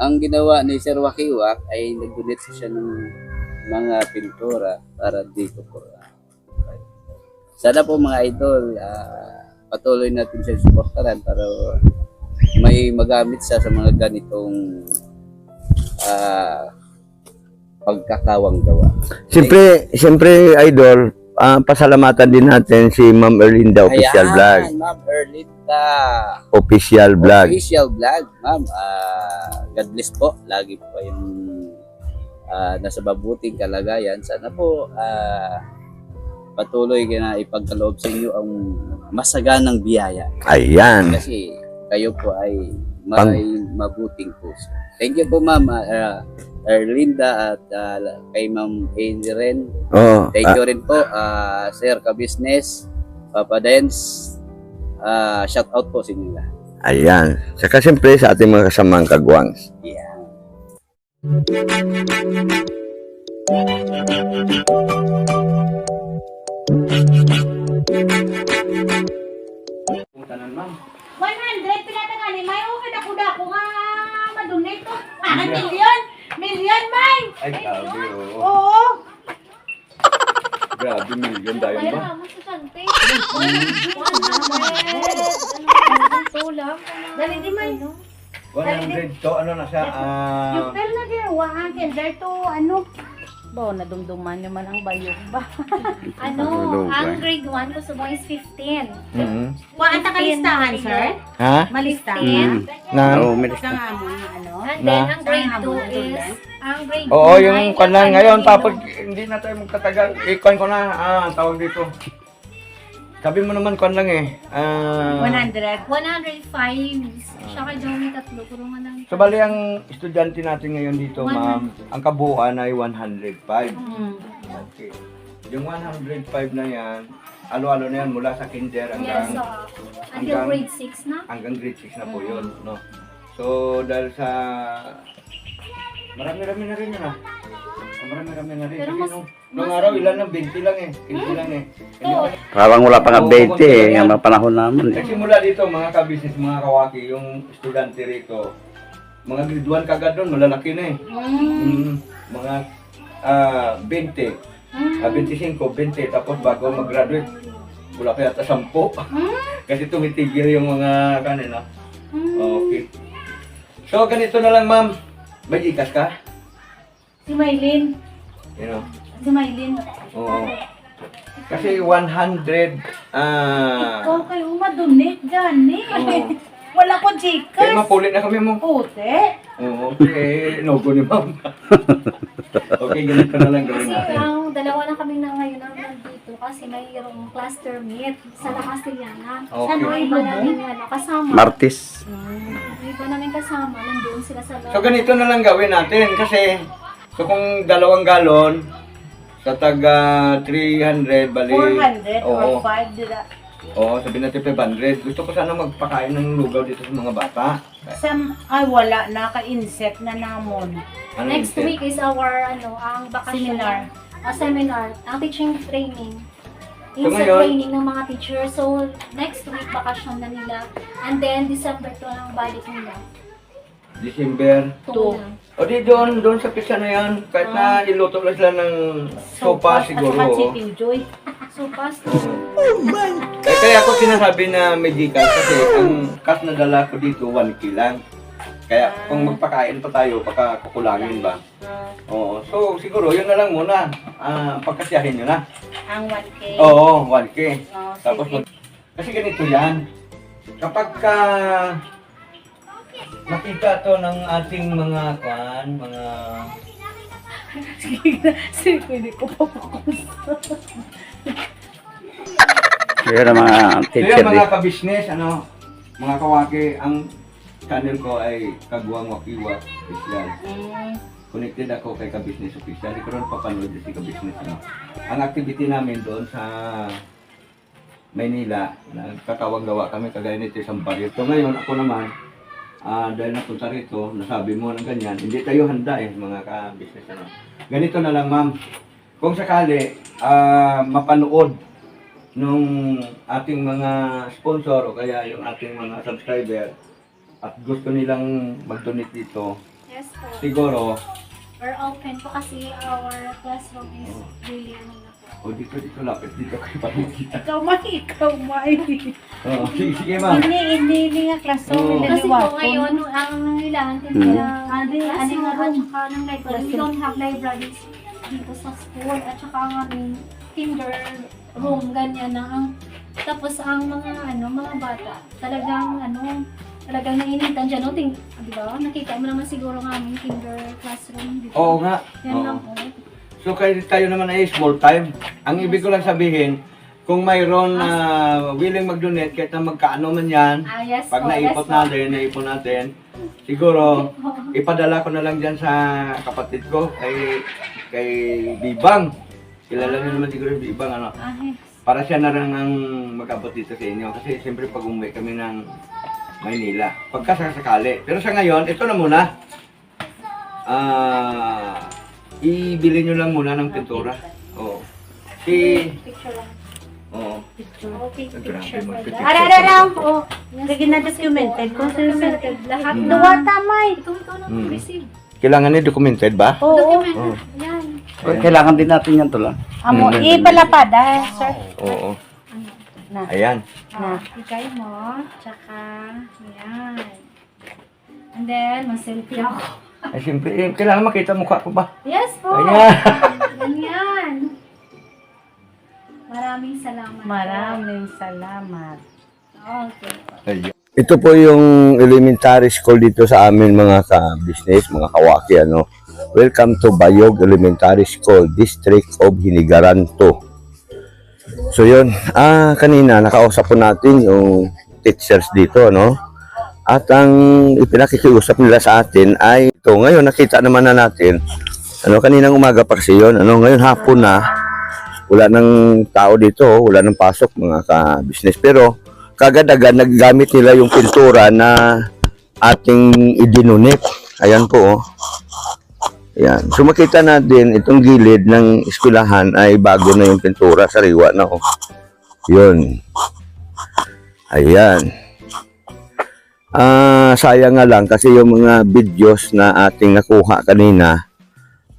ang ginawa ni Sir Wakiwak ay nag-donate siya ng mga pintura para dito po. Sana po mga idol, ah, patuloy natin siya suportahan para may magamit siya sa mga ganitong ah, pagkakawang gawa. Siyempre, siyempre, idol, ah, pasalamatan din natin si Ma'am Erlinda Official Ayan, Vlog. Ma'am Erlinda. Official Vlog. Official vlog, ma'am. Ah, God bless po. Lagi po yung ah, nasa mabuting kalagayan. Sana po ah, patuloy na ipagkaloob sa inyo ang masaganang biyaya. Ayan. Kasi kayo po ay may mabuting puso. Thank you po, ma'am. ah, Erlinda at ah, kay ma'am Angie rin. Oh, Thank you rin po, ah, Sir Kabisnes, Papa Dance. Ah, shout out po sa inyo lahat. Ayan. Saka siyempre sa ating mga kasamang kagwangs. Yeah. Tanan ma'am. 100 pinatagan ni may okay na kuda ko nga madunay to. Ah, million. Million man. Ay, grabe, oo. Oo. Grabe, million dayon ba? Kaya mo sa sante. 100. Tulang. Dali di man. 100 to, ano na siya? Ah, Yung pel na akin dahil to ano. Bo, nadumduman nyo man ang bayog ba? Ano, ang grade 1 ko mo is 15. mhm. Wa ata kalistahan, sir? Ha? Malistahan? Na, Sa nga mo na ano. And Na? then, ang grade 2 is, ang grade Oo, 2 yung ay kanan ngayon, tapos hindi na tayo magtatagal. Ikuan ko na, ah, tawag dito. Sabi mo naman, kuan lang eh. Ah, 100. 105. Siya kay Johnny, tatlo. Kurungan lang. So, bali ang estudyante natin ngayon dito, ma'am, ang kabuuan ay 105. Mm. Okay. Yung 105 na yan, alo-alo na yan mula sa kinder Yes, hanggang, so, until hanggang- grade 6 na. hanggang grade 6 na po yun, no? So, dahil sa... Marami-rami na rin yun, ah. Marami-rami na rin. Pero mas- nung, nung araw, ilan lang? 20 lang eh. 20 lang eh. Oo. pa- parang wala pa nga Oo, 20 eh, ang mga panahon naman eh. Nagsimula dito, mga kabisnes, mga kawaki, yung estudyante rito, mga grade 1 kagad doon, malalaki na eh. Mm, mga ah 20, ah 25, 20, tapos bago mag-graduate, wala pa yata 10. Kasi tumitigil yung mga kanina. Okay. So, ganito na lang, ma'am. May ikas ka? Si Maylin. You know? Si Maylin. Oo. Kasi 100, ah... Ikaw kayo madunit gani. Oo. Wala ko eh, jikas. mapulit na kami mo. Puti. Oo, okay. Nogo ni ma'am. okay, ganito na lang gawin Kasi natin. ang dalawa lang kami na ngayon ang nandito kasi mayroong cluster meet sa La Castellana. Okay. Sa iba namin ano, kasama. Martis. Iba namin kasama, nandoon sila sa loob. So, ganito na lang gawin natin kasi so kung dalawang galon sa taga 300 bali 400 oo, or 5 dila. oo, sabihin natin 500 gusto ko sana magpakain ng lugaw dito sa mga bata Sam, ay wala, naka-insect na namon. ano Next yun, week is our ano, ang bakasyon. Seminar. A seminar, ang teaching training. So, ngayon- training ng mga teacher. So, next week bakasyon na nila. And then, December 2 ang balik nila. December Two. O di doon doon sa pizza na yan kahit na iluto lang sila ng sopa siguro At saka oo. chicken joy. So, past Eh, kaya ako sinasabi na medical kasi ang kas na dala ko dito 1 lang kaya kung magpakain pa tayo baka kukulangin ba Oo. So, siguro, yun na lang muna. Ah, pagkasiyahin nyo na. Ang 1K. Oo, 1K. Oh, Tapos, sige. mag- kasi ganito yan. Kapag ka nakita to ng ating mga kwan, mga... Sige, hindi ko pa Kaya na mga teacher yan, din. mga kabisnes, ano, mga kawaki, ang channel ko ay Kagwang Wakiwa Official. Connected ako kay Kabisnes Official. Hindi ko rin papanood si Kabisnes. Ano. Ang activity namin doon sa Maynila, nagkakawang gawa kami kagaya nito sa barrio. So ngayon, ako naman, ah dahil napunta rito, nasabi mo ng ganyan, hindi tayo handa eh, mga ka-business. Ano. Ganito na lang, ma'am. Kung sakali, ah mapanood nung ating mga sponsor o kaya yung ating mga subscriber at gusto nilang mag-donate dito, Yes po. siguro, We're open po kasi our classroom is really ano na. O dito, dito lapit, dito kayo pakikita. Ikaw may, ikaw may. Oo, sige, sige ma'am. Hindi, hindi, hindi nga classroom. Oo. Kasi po ngayon, ang ilan, nila, Adi, ani nga at ron. saka ng library. We don't have libraries dito sa school. At saka ang aming kinder room, ganyan na. Ang, tapos ang mga ano, mga bata, talagang ano, talagang nainitan dyan. No? Ting, di ba? Nakita mo naman siguro ng aming kinder classroom. Di ba? Oo nga. Yan Oo. lang po. So kayo, tayo naman ay small time. Ang ibig ko lang sabihin, kung mayroon na willing mag-donate, kahit na magkaano man yan, Ah, yes pag po, naipot yes po. natin, naipon natin, siguro, ipadala ko na lang dyan sa kapatid ko, kay, kay Bibang. Kilala niyo naman siguro yung Bibang, ano? Ah, yes. Para siya na lang ang mag-abot dito sa inyo. Kasi siyempre pag umuwi kami ng Maynila, pagkasakali. Pero sa ngayon, ito na muna. Ah, ibili nyo lang muna ng pintura. Oo. Si, Picture lang. oo. Okay, Grabe, that. Ara, ara, ara. Oh, lagi na documented. Kung Documented. Lahat Hmm. na. Duwa tamay. Ikaw, ikaw na Hmm. receive. Kailangan ni documented ba? Oo. Documented. Yan. Kailangan din natin yan to lang. Amo, ipalapad ah, sir. Oo. Na. Ayan. Ah, ikay mo, tsaka, yan. And then, mag-selfie ako. Ay, siyempre, eh, kailangan makita mukha ko ba? Yes po! Ayan. Ganyan. Maraming salamat. Maraming salamat. Okay. Ayun. Ito po yung elementary school dito sa amin mga ka-business, mga kawaki ano. Welcome to Bayog Elementary School, District of Hinigaran 2. So yun, ah kanina nakausap po natin yung teachers dito no. At ang ipinakikiusap nila sa atin ay ito. Ngayon nakita naman na natin ano kaninang umaga pa kasi yun. Ano ngayon hapon na wala nang tao dito, wala nang pasok mga ka-business pero kagad-agad naggamit nila yung pintura na ating idinunit. Ayan po, oh. Ayan. So makita natin itong gilid ng eskwelahan ay bago na yung pintura, sariwa na, oh. Yun. Ayan. Ah, sayang nga lang kasi yung mga videos na ating nakuha kanina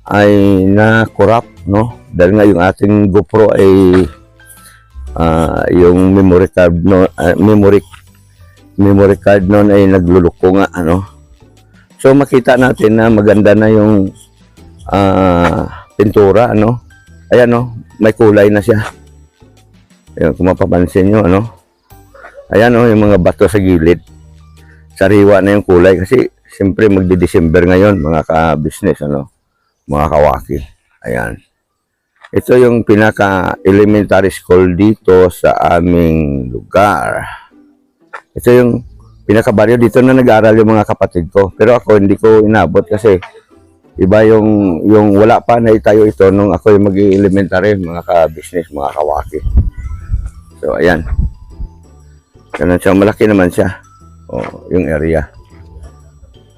ay na-corrupt, no? Dahil nga yung ating GoPro ay ah yung memory card no ah, memory memory card noon ay nagluluko nga ano? So makita natin na maganda na yung ah, pintura ano? Ayan no? May kulay na siya. Ayan kung mapapansin nyo ano? Ayan no? Yung mga bato sa gilid sariwa na yung kulay kasi siyempre magdi-December ngayon mga ka-business ano mga kawaki ayan ito yung pinaka elementary school dito sa aming lugar. Ito yung pinaka baryo dito na nag-aaral yung mga kapatid ko. Pero ako hindi ko inabot kasi iba yung yung wala pa na itayo ito nung ako yung mag-elementary, mga ka-business, mga kawaki. So ayan. Ganun siya, malaki naman siya. Oh, yung area.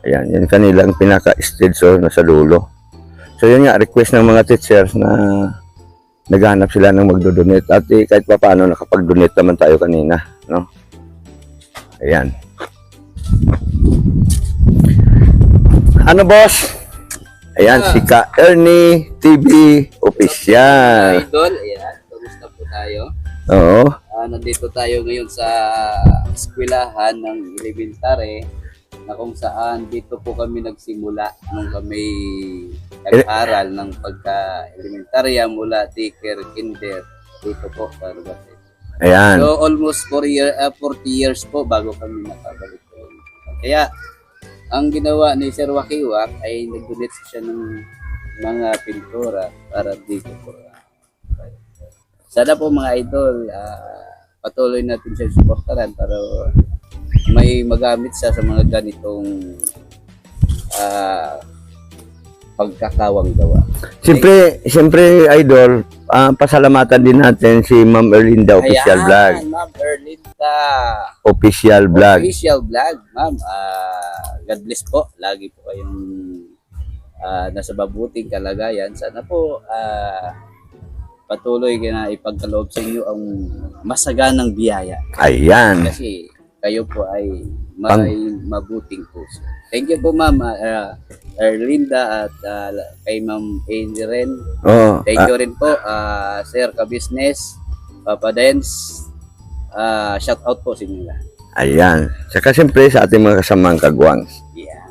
Ayan, yan kanilang pinaka-stage so, nasa dulo. So yun nga, request ng mga teachers na naghanap sila ng magdo-donate at eh, kahit pa paano nakapag-donate naman tayo kanina, no? Ayan. Ano boss? Ayan, si Ka Ernie TV Official. Idol, ayan. Kamusta po tayo? Oo. Ah, nandito tayo ngayon sa eskwelahan ng elementary na kung saan dito po kami nagsimula nung kami nag-aral ng pagka-elementarya mula daycare, kinder, dito po sa. Ayan. So almost 4 year, ah, 40 years po bago kami nakabalik po. Kaya ang ginawa ni Sir Wakiwak ay nag-donate siya ng mga pintura para dito po. Sana po mga idol, ah, patuloy natin siya suportahan para may magamit siya sa mga ganitong ah, pagkakawang gawa. Siyempre, siyempre, idol, ah, pasalamatan din natin si Ma'am Erlinda Official Ayan, Vlog. Ma'am Erlinda. Official Vlog. Official vlog, ma'am. Ah, God bless po. Lagi po kayong ah, nasa mabuting kalagayan. Sana po ah, patuloy na ipagkaloob sa inyo ang masaganang biyaya. Ayan. Kasi kayo po ay may mabuting puso. Thank you po, ma'am. Ah, Erlinda at ah, kay Ma'am Angie rin. Oh, Thank you rin po, ah, Sir Ka-Business, Papa Dens. Ah, shout out po sa inyo lahat. ayan. Saka siyempre sa ating mga kasamang kagwang. Yeah.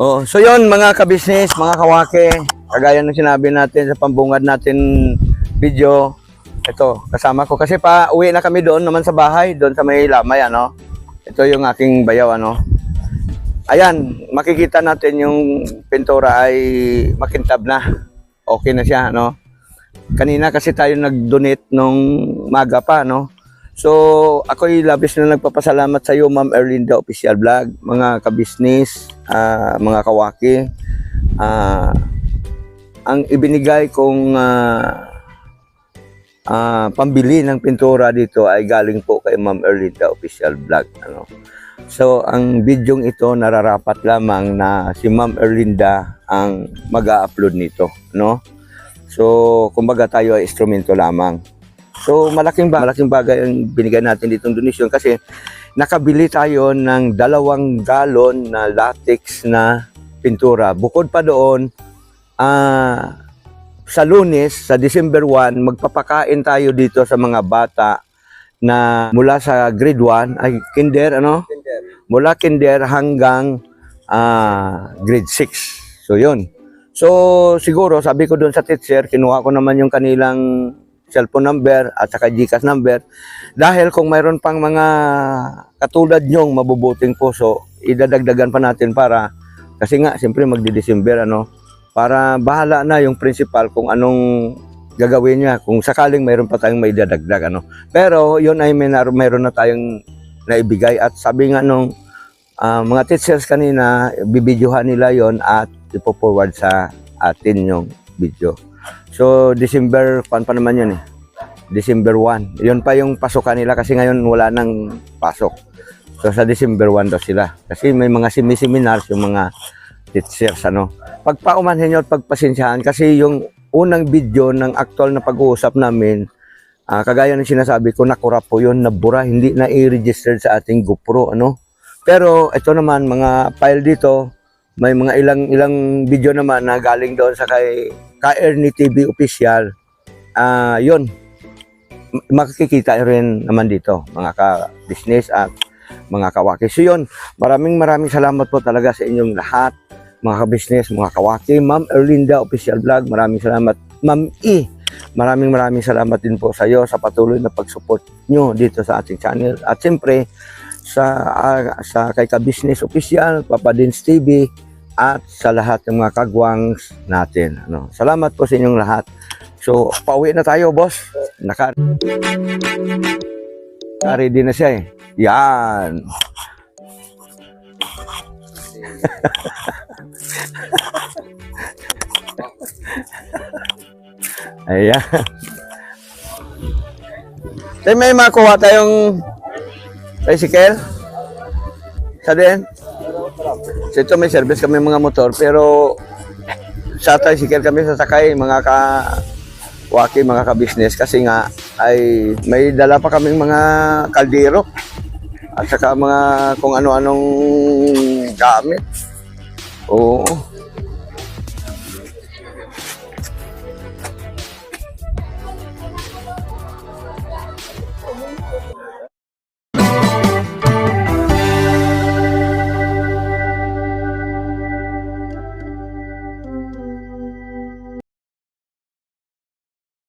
Oh, so yon mga kabisnes, mga kawake, kagaya ng sinabi natin sa pambungad natin video, ito, kasama ko. Kasi pa uwi na kami doon naman sa bahay, doon sa may lamay, ano. Ito yung aking bayaw, ano. Ayan, makikita natin yung pintura ay makintab na. Okay na siya, no. Kanina kasi tayo nag-donate nung maga pa, no. So, ako'y labis na nagpapasalamat sa iyo, Ma'am Erlinda Official Vlog, mga kabisnes, ah, mga kawaki. Ah, ang ibinigay kong ah, ah, pambili ng pintura dito ay galing po kay Ma'am Erlinda Official Vlog. Ano. So, ang bidyong ito nararapat lamang na si Ma'am Erlinda ang mag-upload nito. No? So, kumbaga tayo ay instrumento lamang. So malaking ba malaking bagay ang binigay natin ditong donation kasi nakabili tayo ng dalawang galon na latex na pintura. Bukod pa doon, ah sa lunes, sa December 1, magpapakain tayo dito sa mga bata na mula sa grade 1, ay kinder, ano? Mula kinder hanggang ah, grade 6. So yun. So siguro, sabi ko doon sa teacher, kinuha ko naman yung kanilang cellphone number at saka GCash number. Dahil kung mayroon pang mga katulad nyong mabubuting puso, idadagdagan pa natin para kasi nga siyempre magdi-December ano para bahala na yung principal kung anong gagawin niya kung sakaling mayroon pa tayong may dadagdag ano. Pero yun ay may mayroon na tayong naibigay at sabi nga nung ah, mga teachers kanina, bibidyohan nila yon at ipo-forward sa atin yung video. So, December, kwan pa naman yun eh. December 1. Yun pa yung pasukan nila kasi ngayon wala nang pasok. So, sa December 1 daw sila. Kasi may mga semi-seminars yung mga teachers, ano. Pagpaumanhin nyo at pagpasensyahan kasi yung unang video ng actual na pag-uusap namin, ah, kagaya ng sinasabi ko, nakurap po yun, nabura, hindi na i-registered sa ating GoPro, ano. Pero ito naman, mga file dito, may mga ilang ilang video naman na galing doon sa kay KRNI TV official. 'yon. M- Makikita rin naman dito mga ka-business at mga kawaki. So 'yon, maraming maraming salamat po talaga sa inyong lahat, mga ka-business, mga kawaki. Ma'am Erlinda official vlog, maraming salamat. Ma'am E, maraming maraming salamat din po sa iyo sa patuloy na pag-support nyo dito sa ating channel. At siyempre, sa ah, sa kay ka-business official, Papa Dins TV at sa lahat ng mga kagwangs natin. Ano, salamat po sa inyong lahat. So, pauwi na tayo, boss. Naka Ready na siya eh. Yan. Ayan. Tay, may makuha tayong tricycle? Sa din? So ito may service kami mga motor pero sa tricycle kami sasakay mga ka waki mga ka-business kasi nga ay may dala pa kaming mga kaldero at saka mga kung ano-anong gamit. Oo.